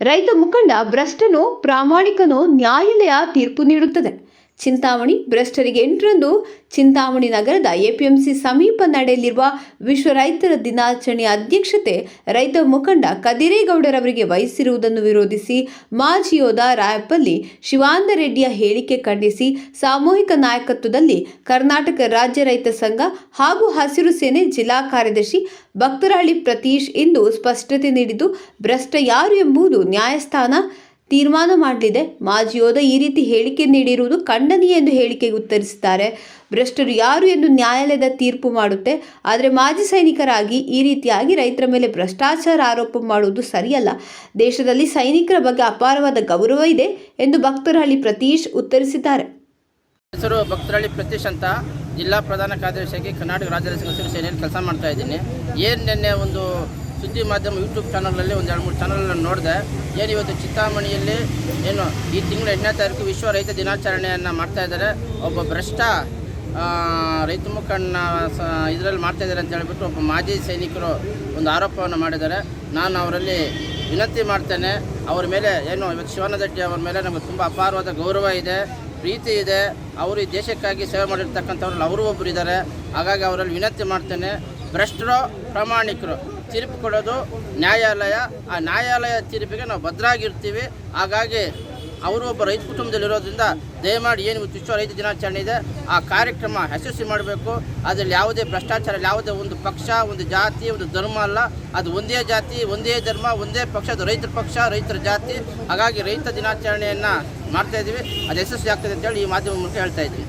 ರೈತ ಮುಖಂಡ ಭ್ರಷ್ಟನೋ ಪ್ರಾಮಾಣಿಕನೋ ನ್ಯಾಯಾಲಯ ತೀರ್ಪು ನೀಡುತ್ತದೆ. ಚಿಂತಾಮಣಿ ಭ್ರಷ್ಟರಿಗೆ ಎಂಟರಂದು ಚಿಂತಾಮಣಿ ನಗರದ ಎಪಿಎಂಸಿ ಸಮೀಪ ನಡೆಯಲಿರುವ ವಿಶ್ವ ರೈತರ ದಿನಾಚರಣೆಯ ಅಧ್ಯಕ್ಷತೆ ರೈತ ಮುಖಂಡ ಕದಿರೇಗೌಡರವರಿಗೆ ವಹಿಸಿರುವುದನ್ನು ವಿರೋಧಿಸಿ ಮಾಜಿ ಯೋಧ ರಾಯಪಲ್ಲಿ ಶಿವಾನಂದರೆಡ್ಡಿಯ ಹೇಳಿಕೆ ಖಂಡಿಸಿ ಸಾಮೂಹಿಕ ನಾಯಕತ್ವದಲ್ಲಿ ಕರ್ನಾಟಕ ರಾಜ್ಯ ರೈತ ಸಂಘ ಹಾಗೂ ಹಸಿರು ಸೇನೆ ಜಿಲ್ಲಾ ಕಾರ್ಯದರ್ಶಿ ಭಕ್ತರಹಳ್ಳಿ ಪ್ರತೀಶ್ ಇಂದು ಸ್ಪಷ್ಟತೆ ನೀಡಿದ್ದು, ಭ್ರಷ್ಟ ಯಾರು ಎಂಬುದು ನ್ಯಾಯಸ್ಥಾನ ತೀರ್ಮಾನ ಮಾಡಲಿದೆ. ಮಾಜಿ ಯೋಧ ಈ ರೀತಿ ಹೇಳಿಕೆ ನೀಡಿರುವುದು ಖಂಡನೀಯ ಎಂದು ಹೇಳಿಕೆಗೆ ಉತ್ತರಿಸಿದ್ದಾರೆ. ಭ್ರಷ್ಟರು ಯಾರು ಎಂದು ನ್ಯಾಯಾಲಯದ ತೀರ್ಪು ಮಾಡುತ್ತೆ. ಆದರೆ ಮಾಜಿ ಸೈನಿಕರಾಗಿ ಈ ರೀತಿಯಾಗಿ ರೈತರ ಮೇಲೆ ಭ್ರಷ್ಟಾಚಾರ ಆರೋಪ ಮಾಡುವುದು ಸರಿಯಲ್ಲ. ದೇಶದಲ್ಲಿ ಸೈನಿಕರ ಬಗ್ಗೆ ಅಪಾರವಾದ ಗೌರವ ಇದೆ ಎಂದು ಭಕ್ತರಹಳ್ಳಿ ಪ್ರತೀಶ್ ಉತ್ತರಿಸಿದ್ದಾರೆ. ಹೆಸರು ಭಕ್ತರಹಳ್ಳಿ ಪ್ರತೀಶ್ ಅಂತ ಜಿಲ್ಲಾ ಪ್ರಧಾನ ಕಾರ್ಯದರ್ಶಿಯಾಗಿ ಕರ್ನಾಟಕ ರಾಜ್ಯ ಸೇನೆಯಲ್ಲಿ ಕೆಲಸ ಮಾಡ್ತಾ ಇದ್ದೀನಿ. ಏನು ನಿನ್ನೆ ಒಂದು ಸುದ್ದಿ ಮಾಧ್ಯಮ ಯೂಟ್ಯೂಬ್ ಚಾನಲಲ್ಲಿ ಒಂದು ಎರಡು ಮೂರು ಚಾನಲನ್ನು ನೋಡಿದೆ. ಏನು ಇವತ್ತು ಚಿಂತಾಮಣಿಯಲ್ಲಿ ಏನು ಈ ತಿಂಗಳ ಎಂಟನೇ ತಾರೀಕು ವಿಶ್ವ ರೈತ ದಿನಾಚರಣೆಯನ್ನು ಮಾಡ್ತಾ ಇದ್ದಾರೆ. ಒಬ್ಬ ಭ್ರಷ್ಟ ರೈತ ಮುಖಂಡನ ಸ, ಇದರಲ್ಲಿ ಮಾಡ್ತಾ ಇದ್ದಾರೆ ಅಂತ ಹೇಳಿಬಿಟ್ಟು ಒಬ್ಬ ಮಾಜಿ ಸೈನಿಕರು ಒಂದು ಆರೋಪವನ್ನು ಮಾಡಿದ್ದಾರೆ. ನಾನು ಅವರಲ್ಲಿ ವಿನಂತಿ ಮಾಡ್ತೇನೆ, ಅವ್ರ ಮೇಲೆ ಏನು ಇವತ್ತು ಶಿವಾನಂದಡ್ಡಿ ಅವ್ರ ಮೇಲೆ ನಮಗೆ ತುಂಬ ಅಪಾರವಾದ ಗೌರವ ಇದೆ, ಪ್ರೀತಿ ಇದೆ. ಅವರು ಈ ದೇಶಕ್ಕಾಗಿ ಸೇವೆ ಮಾಡಿರ್ತಕ್ಕಂಥವ್ರಲ್ಲಿ ಅವರು ಒಬ್ಬರು ಇದ್ದಾರೆ. ಹಾಗಾಗಿ ಅವರಲ್ಲಿ ವಿನಂತಿ ಮಾಡ್ತೇನೆ ಭ್ರಷ್ಟರು, ಪ್ರಾಮಾಣಿಕರು. ತೀರ್ಪು ಕೊಡೋದು ನ್ಯಾಯಾಲಯ. ಆ ನ್ಯಾಯಾಲಯ ತೀರ್ಪಿಗೆ ನಾವು ಭದ್ರಾಗಿರ್ತೀವಿ. ಹಾಗಾಗಿ ಅವರು ಒಬ್ಬ ರೈತ ಕುಟುಂಬದಲ್ಲಿರೋದ್ರಿಂದ ದಯಮಾಡಿ ಏನು ವಿಶ್ವ ರೈತ ದಿನಾಚರಣೆ ಇದೆ, ಆ ಕಾರ್ಯಕ್ರಮ ಯಶಸ್ವಿ ಮಾಡಬೇಕು. ಅದರಲ್ಲಿ ಯಾವುದೇ ಭ್ರಷ್ಟಾಚಾರ, ಯಾವುದೇ ಒಂದು ಪಕ್ಷ, ಒಂದು ಜಾತಿ, ಒಂದು ಧರ್ಮ ಅಲ್ಲ. ಅದು ಒಂದೇ ಜಾತಿ, ಒಂದೇ ಧರ್ಮ, ಒಂದೇ ಪಕ್ಷ, ಅದು ರೈತರ ಪಕ್ಷ, ರೈತರ ಜಾತಿ. ಹಾಗಾಗಿ ರೈತ ದಿನಾಚರಣೆಯನ್ನು ಮಾಡ್ತಾ ಇದ್ದೀವಿ. ಅದು ಯಶಸ್ವಿ ಆಗ್ತದೆ ಅಂತೇಳಿ ಈ ಮಾಧ್ಯಮ ಮೂಲಕ ಹೇಳ್ತಾ ಇದ್ದೀನಿ.